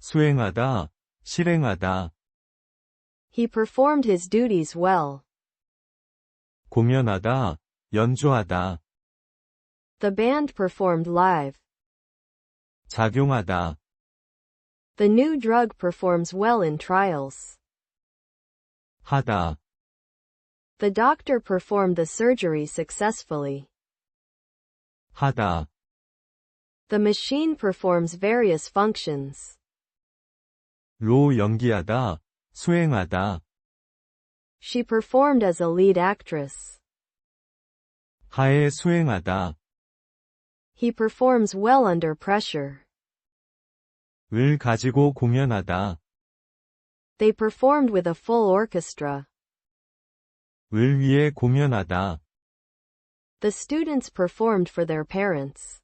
수행하다, 실행하다, He performed his duties well. 공연하다, 연주하다, The band performed live. 작용하다, The new drug performs well in trials. 하다, The doctor performed the surgery successfully. 하다, The machine performs various functions. 로 연기하다, 수행하다, She performed as a lead actress. 하에 수행하다, He performs well under pressure. 을 가지고 공연하다, They performed with a full orchestra. 을 위해 공연하다, The students performed for their parents.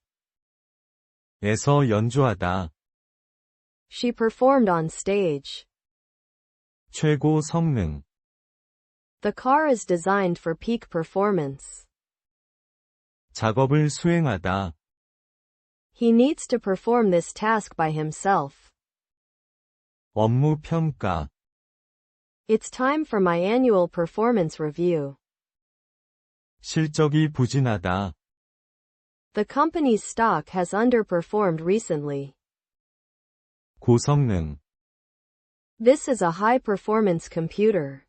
에서 연주하다, She performed on stage. 최고 성능, The car is designed for peak performance. 작업을 수행하다, He needs to perform this task by himself. 업무 평가, It's time for my annual performance review. 실적이 부진하다, The company's stock has underperformed recently. 고성능, This is a high performance computer.